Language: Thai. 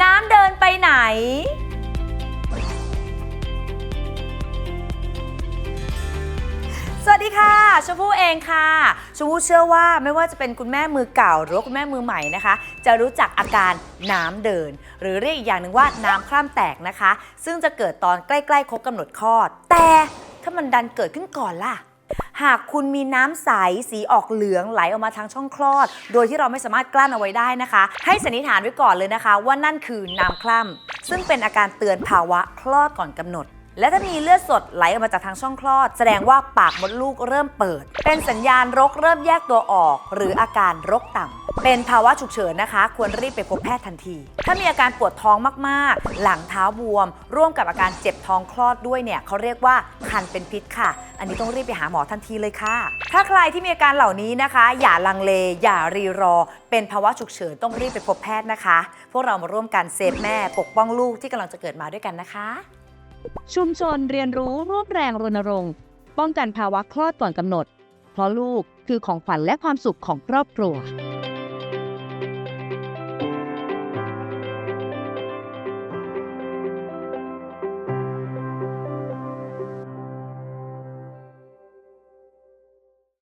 น้ำเดินไปไหน สวัสดีค่ะชมพู่เองค่ะชมพู่เชื่อว่าไม่ว่าจะเป็นคุณแม่มือเก่า หรือว่าคุณแม่มือใหม่นะคะ จะรู้จักอาการน้ำเดิน หรือเรียกอีกอย่างหนึ่งว่าน้ำคร่ำแตกนะคะ ซึ่งจะเกิดตอนใกล้ๆครบกำหนดคลอด แต่ถ้ามันดันเกิดขึ้นก่อนล่ะ หากคุณมีน้ำใสสีออกเหลืองไหลออกมาทางช่องคลอด โดยที่เราไม่สามารถกลั้นเอาไว้ได้นะคะ ให้สันนิษฐานไว้ก่อนเลยนะคะ ว่านั่นคือน้ำคล่ำซึ่งเป็นอาการเตือนภาวะคลอดก่อนกำหนด และถ้ามีเลือดสดไหลออกมาจากทางช่องคลอด แสดงว่าปากมดลูกเริ่มเปิด เป็นสัญญาณรกเริ่มแยกตัวออก หรืออาการรกต่ำเป็นภาวะฉุกเฉินนะคะ ควรรีบไปพบแพทย์ทันที ถ้ามีอาการปวดท้องมากๆ หลังเท้าบวม ร่วมกับอาการเจ็บท้องคลอดด้วยเนี่ยเขาเรียกว่าคันเป็นพิษค่ะ อันนี้ต้องรีบไปหาหมอทันทีเลยค่ะ ถ้าใครที่มีอาการเหล่านี้นะคะ อย่าลังเล อย่ารีรอ เป็นภาวะฉุกเฉินต้องรีบไปพบแพทย์นะคะ พวกเรามาร่วมกันเซฟแม่ปกป้องลูกที่กำลังจะเกิดมาด้วยกันนะคะ ชุมชนเรียนรู้ร่วมแรงรณรงค์ ป้องกันภาวะคลอดก่อนกำหนด เพราะลูกคือของขวัญและความสุขของครอบครัว